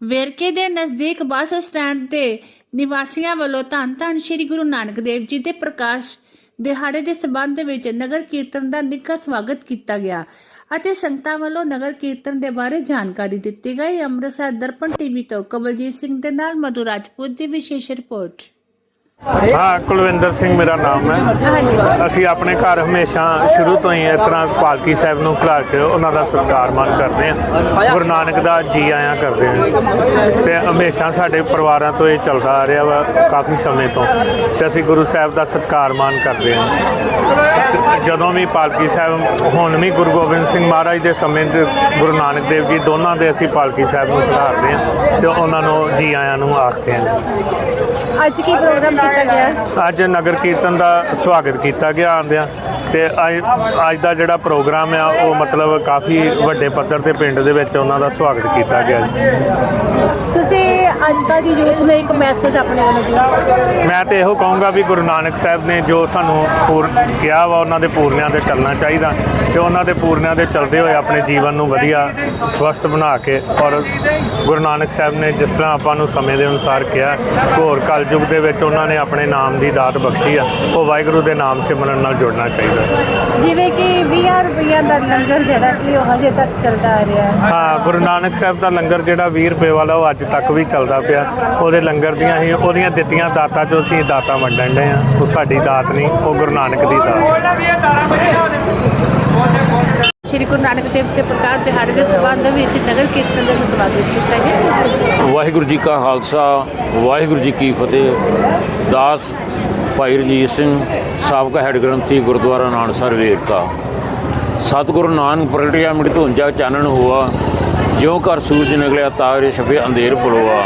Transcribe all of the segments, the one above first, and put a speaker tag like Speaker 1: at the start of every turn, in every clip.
Speaker 1: ਵੇਰਕੇ ਦੇ ਨਜ਼ਦੀਕ bus stand ਤੇ ਨਿਵਾਸੀਆਂ ਵੱਲੋਂ ਧੰਨ ਧੰਨ ਸ੍ਰੀ ਗੁਰੂ ਨਾਨਕ ਦੇਵ ਜੀ ਦੇ ਪ੍ਰਕਾਸ਼ ਦਿਹਾੜੇ ਦੇ ਸਬੰਧ ਵਿੱਚ ਨਗਰ ਕੀਰਤਨ ਦਾ ਨਿੱਘਾ ਸਵਾਗਤ ਕੀਤਾ ਗਿਆ ਅਤੇ ਸੰਗਤਾਂ ਵੱਲੋਂ ਨਗਰ ਕੀਰਤਨ ਦੇ ਬਾਰੇ ਜਾਣਕਾਰੀ ਦਿੱਤੀ ਗਈ। ਅੰਮ੍ਰਿਤਸਰ ਦਰਪਣ ਟੀਵੀ ਤੋਂ ਕਵਲਜੀਤ ਸਿੰਘ ਦੇ ਨਾਲ ਮਧੂ ਰਾਜਪੂਤ ਦੀ ਵਿਸ਼ੇਸ਼ ਰਿਪੋਰਟ।
Speaker 2: ਹਾਂ, ਕੁਲਵਿੰਦਰ ਸਿੰਘ ਮੇਰਾ ਨਾਮ ਹੈ। ਅਸੀਂ ਆਪਣੇ ਘਰ ਹਮੇਸ਼ਾ ਸ਼ੁਰੂ ਤੋਂ ਹੀ ਇਸ ਤਰ੍ਹਾਂ ਪਾਲਕੀ ਸਾਹਿਬ ਨੂੰ ਖਿਲਾ ਕੇ ਉਹਨਾਂ ਦਾ ਸਤਿਕਾਰ ਮਾਨ ਕਰਦੇ ਹਾਂ। ਗੁਰੂ ਨਾਨਕ ਦਾ ਜੀ ਆਇਆਂ ਕਰਦੇ ਹਾਂ। ਤੇ ਹਮੇਸ਼ਾ ਸਾਡੇ ਪਰਿਵਾਰਾਂ ਤੋਂ ਇਹ ਚੱਲਦਾ ਆ ਰਿਹਾ ਵਾ ਕਾਫੀ ਸਮੇਂ ਤੋਂ। ਤੇ ਅਸੀਂ ਗੁਰੂ ਸਾਹਿਬ ਦਾ ਸਤਿਕਾਰ ਮਾਨ ਕਰਦੇ ਹਾਂ। ਜਦੋਂ ਵੀ ਪਾਲਕੀ ਸਾਹਿਬ, ਹੁਣ ਵੀ ਗੁਰੂ ਗੋਬਿੰਦ ਸਿੰਘ ਮਹਾਰਾਜ ਦੇ ਸਮੇਂ ਤੇ ਗੁਰੂ ਨਾਨਕ ਦੇਵ ਜੀ ਦੋਨਾਂ ਦੇ ਅਸੀਂ ਪਾਲਕੀ ਸਾਹਿਬ ਨੂੰ ਖਿਲਾਰਦੇ ਹਾਂ ਤੇ ਉਹਨਾਂ ਨੂੰ ਜੀ ਆਇਆਂ ਨੂੰ ਆਖਦੇ ਹਾਂ।
Speaker 3: ਅੱਜ ਕੀ ਪ੍ਰੋਗਰਾਮ ਕੀਤਾ ਗਿਆ?
Speaker 2: ਅੱਜ ਨਗਰ ਕੀਰਤਨ ਦਾ ਸਵਾਗਤ ਕੀਤਾ ਗਿਆ ਆਂਦਿਆਂ ਤੇ ਅੱਜ ਅੱਜ ਦਾ ਜਿਹੜਾ ਪ੍ਰੋਗਰਾਮ ਆ ਉਹ ਮਤਲਬ ਕਾਫੀ ਵੱਡੇ ਪੱਧਰ ਤੇ ਪਿੰਡ ਦੇ ਵਿੱਚ ਉਹਨਾਂ ਦਾ ਸਵਾਗਤ ਕੀਤਾ ਗਿਆ ਜੀ।
Speaker 3: ਤੁਸੀਂ ਅੱਜ ਕੱਲ੍ਹ ਦੀ ਯੂਥ ਨੂੰ ਇੱਕ ਮੈਸੇਜ ਆਪਣੇ ਵੱਲੋਂ ਦਿਓ।
Speaker 2: ਮੈਂ ਤੇ ਇਹੋ ਕਹੂੰਗਾ ਵੀ ਗੁਰੂ ਨਾਨਕ ਸਾਹਿਬ ਨੇ ਜੋ ਸਾਨੂੰ ਪੂਰ ਕਿਹਾ ਵਾ ਉਹਨਾਂ ਦੇ ਪੂਰਨਿਆਂ ਤੇ ਚੱਲਣਾ ਚਾਹੀਦਾ ਤੇ ਉਹਨਾਂ ਦੇ ਪੂਰਨਿਆਂ ਤੇ ਚੱਲਦੇ ਹੋਏ ਆਪਣੇ ਜੀਵਨ ਨੂੰ ਵਧੀਆ ਸਵਸਥ ਬਣਾ ਕੇ ਔਰ ਗੁਰੂ ਨਾਨਕ ਸਾਹਿਬ ਨੇ ਜਿਸ ਤਰ੍ਹਾਂ ਆਪਾਂ ਨੂੰ ਸਮੇਂ ਦੇ ਅਨੁਸਾਰ ਕਿਹਾ ਘੋਰ ਕਲਯੁਗ ਦੇ ਵਿੱਚ ਉਹਨਾਂ ਨੇ ਆਪਣੇ ਨਾਮ ਦੀ ਦਾਤ ਬਖਸ਼ੀ ਆ ਉਹ ਵਾਹਿਗੁਰੂ ਦੇ ਨਾਮ ਸਿਮਰਨ ਨਾਲ ਜੁੜਨਾ ਚਾਹੀਦਾ।
Speaker 3: ਜਿਵੇਂ ਕਿ 20 ਰੁਪਈਆ ਦਾ ਲੰਗਰ ਜਿਹੜਾ ਕਿ ਉਹ ਹਜੇ ਤੱਕ ਚੱਲਦਾ ਆ ਰਿਹਾ। ਹੈ
Speaker 2: ਹਾਂ ਗੁਰੂ ਨਾਨਕ ਸਾਹਿਬ ਦਾ ਲੰਗਰ ਜਿਹੜਾ 20 ਰੁਪਏ ਵਾਲਾ ਉਹ ਅੱਜ ਤੱਕ ਵੀ ਚੱਲਦਾ ਪਿਆ। ਉਹਦੇ ਲੰਗਰ ਦੀਆਂ ਹੀ ਉਹਦੀਆਂ ਦਿੱਤੀਆਂ ਦਾਤਾਂ ਚੋਂ ਅਸੀਂ ਦਾਤਾਂ ਵੰਡਣ ਦੇ ਆ। ਉਹ ਸਾਡੀ ਦਾਤ ਨਹੀਂ ਉਹ ਗੁਰੂ ਨਾਨਕ ਦੀ ਦਾਤ ਹੈ
Speaker 3: ਸ਼੍ਰੀ ਗੁਰੂ ਨਾਨਕ ਦੇਵ ਦੇ ਪ੍ਰਕਾਸ਼ ਦਿਹਾੜੇ ਦੇ ਸਬੰਧ ਵਿੱਚ ਨਗਰ ਕੀਰਤਨ ਦਾ ਸਵਾਗਤ ਕੀਤਾ ਗਿਆ।
Speaker 4: ਵਾਹਿਗੁਰੂ ਜੀ ਕਾ ਖਾਲਸਾ ਵਾਹਿਗੁਰੂ ਜੀ ਕੀ ਫਤਿਹ। ਦਾਸ ਭਾਈ ਰਣਜੀਤ ਸਿੰਘ ਸਾਬਕਾ ਹੈੱਡ ਗ੍ਰੰਥੀ ਗੁਰਦੁਆਰਾ ਨਾਨਸਰ ਵੇਰਕਾ। ਸਤਿਗੁਰੂ ਨਾਨਕ ਪ੍ਰਗਟਿਆ ਮਿਟ ਧੁੰਜਾ ਚਾਨਣ ਹੋਆ। ਜਿਉਂ ਘਰ ਸੂਰਜ ਨਿਕਲਿਆ ਤਾਰੇ ਛਪੇ ਅੰਧੇਰ ਪਲੋਆ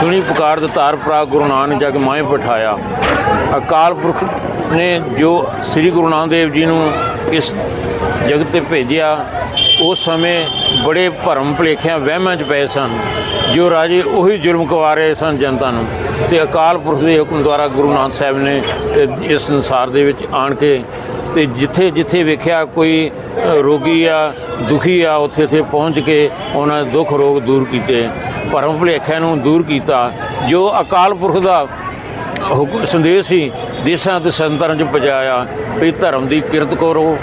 Speaker 4: ਸੁਣੀ ਪੁਕਾਰ ਦਤਾਰ ਪ੍ਰਾ ਗੁਰੂ ਨਾਨਕ ਜਗ ਮਾਏ ਪਠਾਇਆ ਅਕਾਲ ਪੁਰਖ ਨੇ ਜੋ ਸ੍ਰੀ ਗੁਰੂ ਨਾਨਕ ਦੇਵ ਜੀ ਨੂੰ ਇਸ ਜਗਤ ਤੇ ਭੇਜਿਆ, ਉਸ ਸਮੇਂ ਬੜੇ ਭਰਮ ਭੁਲੇਖਿਆਂ ਵਹਿਮਾਂ 'ਚ ਪਏ ਸਨ, ਜੋ ਰਾਜੇ ਉਹੀ ਜ਼ੁਲਮ ਕਵਾ ਰਹੇ ਸਨ ਜਨਤਾ ਨੂੰ। ਤੇ ਅਕਾਲ ਪੁਰਖ ਦੇ ਹੁਕਮ ਦੁਆਰਾ ਗੁਰੂ ਨਾਨਕ ਸਾਹਿਬ ਨੇ ਇਸ ਸੰਸਾਰ ਦੇ ਵਿੱਚ ਆਣ ਕੇ ਤੇ ਜਿੱਥੇ ਜਿੱਥੇ ਵੇਖਿਆ ਕੋਈ ਰੋਗੀ ਆ, ਦੁਖੀ ਆ, ਉੱਥੇ ਉੱਥੇ ਪਹੁੰਚ ਕੇ ਉਹਨਾਂ ਦੇ ਦੁੱਖ ਰੋਗ ਦੂਰ ਕੀਤੇ, ਭਰਮ ਭੁਲੇਖਿਆਂ ਨੂੰ ਦੂਰ ਕੀਤਾ। ਜੋ ਅਕਾਲ ਪੁਰਖ ਦਾ ਸੰਦੇਸ਼ ਸੀ, ਦੇਸਾਂ ਤੇ ਸੰਤਾਂ 'ਚ ਪਹੁੰਚਾਇਆ ਵੀ ਧਰਮ ਦੀ ਕਿਰਤ ਕਰੋ,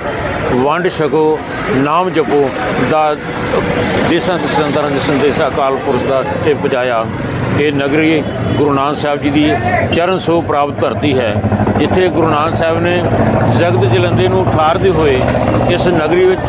Speaker 4: ਵੰਡ ਛਕੋ, ਨਾਮ ਜਪੋ, ਦਾ ਦੇਸਾਂ ਤੇ ਸੰਤਾਂ ਦੇ ਸੰਦੇਸ਼ ਅਕਾਲ ਪੁਰਖ ਦਾ ਤੇ ਪਹੁੰਚਾਇਆ ਇਹ ਨਗਰੀ ਗੁਰੂ ਨਾਨਕ ਸਾਹਿਬ ਜੀ ਦੀ ਚਰਨ ਸੋ ਪ੍ਰਾਪਤ ਧਰਤੀ ਹੈ, ਜਿੱਥੇ ਗੁਰੂ ਨਾਨਕ ਸਾਹਿਬ ਨੇ ਜਗਤ ਜਲੰਦੇ ਨੂੰ ਠਾਰਦੇ ਹੋਏ ਇਸ ਨਗਰੀ ਵਿੱਚ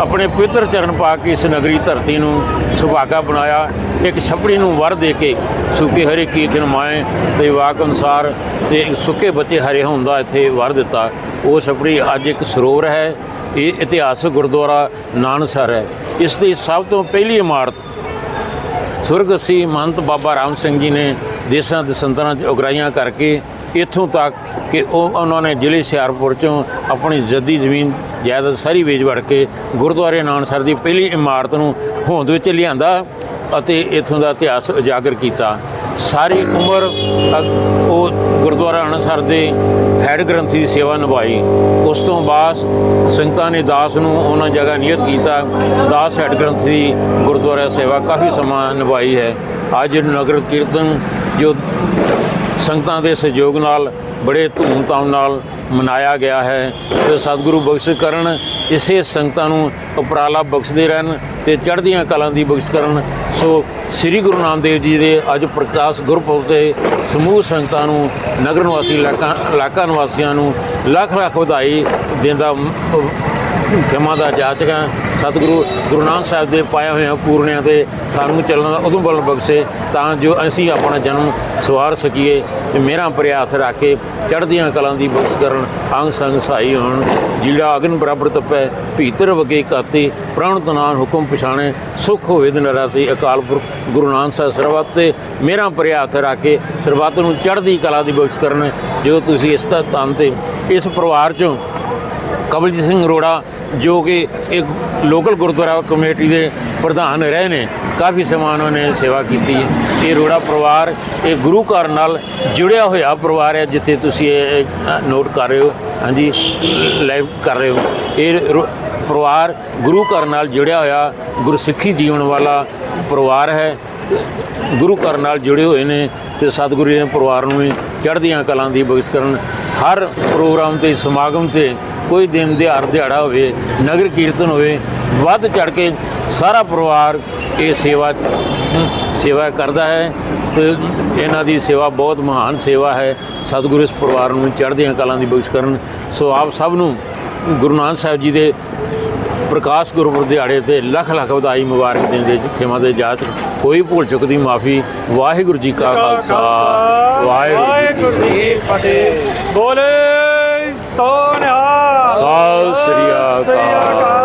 Speaker 4: ਆਪਣੇ ਪਵਿੱਤਰ ਚਰਨ ਪਾ ਕੇ ਇਸ ਨਗਰੀ ਧਰਤੀ ਨੂੰ ਸੁਭਾਗਾ ਬਣਾਇਆ, ਇੱਕ ਛਪੜੀ ਨੂੰ ਵਰ ਦੇ ਕੇ ਸੁੱਕੇ ਹਰੇ ਕੀ ਮਾਏ ਤੇ ਵਾਕ ਅਨੁਸਾਰ ਤੇ ਸੁੱਕੇ ਬੱਚੇ ਹਰੇ ਹੁੰਦਾ ਇੱਥੇ ਵਰ ਦਿੱਤਾ। ਉਹ ਛਪੜੀ ਅੱਜ ਇੱਕ ਸਰੋਵਰ ਹੈ, ਇਹ ਇਤਿਹਾਸਕ ਗੁਰਦੁਆਰਾ ਨਾਨਸਰ ਹੈ। ਇਸ ਦੀ ਸਭ ਤੋਂ ਪਹਿਲੀ ਇਮਾਰਤ ਸੁਰਗਸੀ ਮਹੰਤ ਬਾਬਾ ਰਾਮ ਸਿੰਘ ਜੀ ਨੇ ਦੇਸਾਂ ਦੇ ਸੰਤਾਂ 'ਚ ਉਗਰਾਈਆਂ ਕਰਕੇ ਇੱਥੋਂ ਤੱਕ ਕਿ ਉਹ ਉਹਨਾਂ ਨੇ ਜ਼ਿਲ੍ਹੇ ਹੁਸ਼ਿਆਰਪੁਰ ਚੋਂ ਆਪਣੀ ਜੱਦੀ ਜ਼ਮੀਨ, ਜਾਇਦਾਦ ਸਾਰੀ ਵੇਚ ਵੜ ਕੇ ਗੁਰਦੁਆਰੇ ਨਾਨਸਰ ਦੀ ਪਹਿਲੀ ਇਮਾਰਤ ਨੂੰ ਹੋਂਦ ਵਿੱਚ ਲਿਆਂਦਾ ਅਤੇ ਇੱਥੋਂ ਦਾ ਇਤਿਹਾਸ ਉਜਾਗਰ ਕੀਤਾ। ਸਾਰੀ ਉਮਰ ਉਹ ਗੁਰਦੁਆਰਾ ਨਾਨਸਰ ਦੇ ਹੈਡ ਗ੍ਰੰਥੀ ਦੀ ਸੇਵਾ ਨਿਭਾਈ। ਉਸ ਤੋਂ ਬਾਅਦ ਸੰਗਤਾਂ ਨੇ ਦਾਸ ਨੂੰ ਉਹਨਾਂ ਜਗ੍ਹਾ ਨਿਯਤ ਕੀਤਾ। ਦਾਸ ਹੈਡ ਗ੍ਰੰਥੀ ਦੀ ਗੁਰਦੁਆਰਾ ਸੇਵਾ ਕਾਫੀ ਸਮਾਂ ਨਿਭਾਈ ਹੈ। ਅੱਜ ਨਗਰ ਕੀਰਤਨ ਜੋ ਸੰਗਤਾਂ ਦੇ ਸਹਿਯੋਗ ਨਾਲ, ਬੜੇ ਧੂਮਧਾਮ ਨਾਲ ਮਨਾਇਆ ਗਿਆ ਹੈ। ਤੇ ਸਤਿਗੁਰੂ ਬਖਸ਼ ਕਰਨ, ਇਸੇ ਸੰਗਤਾਂ ਨੂੰ ਉਪਰਾਲਾ ਬਖਸ਼ਦੇ ਰਹਿਣ ਤੇ ਚੜ੍ਹਦੀਆਂ ਕਲਾਂ ਦੀ ਬਖਸ਼ ਕਰਨ। ਸੋ ਸ੍ਰੀ ਗੁਰੂ ਨਾਨਕ ਦੇਵ ਜੀ ਦੇ ਅੱਜ ਪ੍ਰਕਾਸ਼ ਗੁਰਪੁਰਬ ਤੇ ਸਮੂਹ ਸੰਗਤਾਂ ਨੂੰ, ਨਗਰ ਨਿਵਾਸੀ ਇਲਾਕਾ ਇਲਾਕਾ ਨਿਵਾਸੀਆਂ ਨੂੰ ਲੱਖ ਲੱਖ ਵਧਾਈ ਦਿੰਦਾ ਖਿਮਾ ਦਾ ਜਾਚਕਾਂ ਸਤਿਗੁਰੂ ਗੁਰੂ ਨਾਨਕ ਸਾਹਿਬ ਦੇ ਪਾਇਆ ਹੋਇਆ ਪੂਰਨਿਆਂ ਤੇ ਸਾਨੂੰ ਚੱਲਣ ਦਾ ਉਦੋਂ ਬਲ ਬਖਸ਼ੇ ਤਾਂ ਜੋ ਅਸੀਂ ਆਪਣਾ ਜਨਮ ਸਵਾਰ ਸਕੀਏ ਤੇ ਮੇਰਾ ਪ੍ਰਿਆ ਹੱਥ ਰੱਖ ਕੇ ਚੜ੍ਹਦੀਆਂ ਕਲਾਂ ਦੀ ਬਖਸ਼ ਕਰਨ ਅੰਗ ਸੰਗ ਸਹਾਈ ਹੋਣ। ਜਿਹੜਾ ਅਗਨ ਬਰਾਬਰ ਤਪੈ, ਭੀਤਰ ਵਗੇ ਕਾਤੀ ਪ੍ਰਾਣ ਤਨਾਨ ਹੁਕਮ ਪਛਾਣੇ, ਸੁਖ ਹੋਵੇ ਦਿਨ ਰਾਤੀ ਅਕਾਲ ਪੁਰਖ ਗੁਰੂ ਨਾਨਕ ਸਾਹਿਬ ਸਰਬੱਤ ਤੇ ਮੇਰਾ ਪ੍ਰਿਆ ਹੱਥ ਰੱਖ ਕੇ ਸਰਬੱਤ ਨੂੰ ਚੜ੍ਹਦੀ ਕਲਾ ਦੀ ਬਖਸ਼ ਕਰਨ ਜੋ ਤੁਸੀਂ ਇਸ ਦਾ ਤਨ ਤੇ ਇਸ ਪਰਿਵਾਰ ਚੋਂ ਕਬਲਜੀਤ ਸਿੰਘ ਅਰੋੜਾ ਜੋ ਕਿ ਇੱਕ ਲੋਕਲ ਗੁਰਦੁਆਰਾ ਕਮੇਟੀ ਦੇ ਪ੍ਰਧਾਨ ਰਹੇ ਨੇ। ਕਾਫੀ ਸਮਾਂ ਉਹਨਾਂ ਨੇ ਸੇਵਾ ਕੀਤੀ ਹੈ। ਇਹ ਰੋੜਾ ਪਰਿਵਾਰ, ਇਹ ਗੁਰੂ ਘਰ ਨਾਲ ਜੁੜਿਆ ਹੋਇਆ ਪਰਿਵਾਰ ਹੈ, ਜਿੱਥੇ ਤੁਸੀਂ ਇਹ ਨੋਟ ਕਰ ਰਹੇ ਹੋ। ਹਾਂਜੀ ਲਾਈਵ ਕਰ ਰਹੇ ਹੋ। ਇਹ ਰੋ- ਪਰਿਵਾਰ ਗੁਰੂ ਘਰ ਨਾਲ ਜੁੜਿਆ ਹੋਇਆ ਗੁਰਸਿੱਖੀ ਜੀਵਨ ਵਾਲਾ ਪਰਿਵਾਰ ਹੈ। ਗੁਰੂ ਘਰ ਨਾਲ ਜੁੜੇ ਹੋਏ ਨੇ ਤੇ ਸਤਿਗੁਰੂ ਦੇ ਪਰਿਵਾਰ ਨੂੰ ਵੀ ਚੜ੍ਹਦੀਆਂ ਕਲਾਂ ਦੀ ਬਖਸ਼ ਕਰਨ। ਹਰ ਪ੍ਰੋਗਰਾਮ ਤੇ ਸਮਾਗਮ ਤੇ ਕੋਈ ਦਿਨ ਦਿਹਾੜ ਦਿਹਾੜਾ ਹੋਵੇ ਨਗਰ ਕੀਰਤਨ ਹੋਵੇ ਵੱਧ ਚੜ ਕੇ ਸਾਰਾ ਪਰਿਵਾਰ ਇਹ ਸੇਵਾ ਸੇਵਾ ਕਰਦਾ ਹੈ ਤੇ ਇਹਨਾਂ ਦੀ ਸੇਵਾ ਬਹੁਤ ਮਹਾਨ ਸੇਵਾ ਹੈ। ਸਤਿਗੁਰੂ ਇਸ ਪਰਿਵਾਰ ਨੂੰ ਚੜ੍ਹਦੀਆਂ ਕਲਾਂ ਦੀ ਬਖਸ਼ ਕਰਨ। ਸੋ ਆਪ ਸਭ ਨੂੰ ਗੁਰੂ ਨਾਨਕ ਸਾਹਿਬ ਜੀ ਦੇ ਪ੍ਰਕਾਸ਼ ਗੁਰਪੁਰਬ ਦਿਹਾੜੇ ਤੇ ਲੱਖ ਲੱਖ ਵਧਾਈ ਮੁਬਾਰਕ ਦਿੰਦੇ ਖਿਮਾ ਦੇ ਜਾਤ ਕੋਈ ਭੁੱਲ ਚੁੱਕ ਦੀ ਮਾਫੀ। ਵਾਹਿਗੁਰੂ ਜੀ ਕਾ ਖਾਲਸਾ। ਵਾਹਿਗੁਰੂ
Speaker 5: ਜੀ ਫਤਿਹ। ਬੋਲੇ ਸੋਨਿਹਾ
Speaker 4: ਸਤਿ ਸ੍ਰੀ ਅਕਾਲ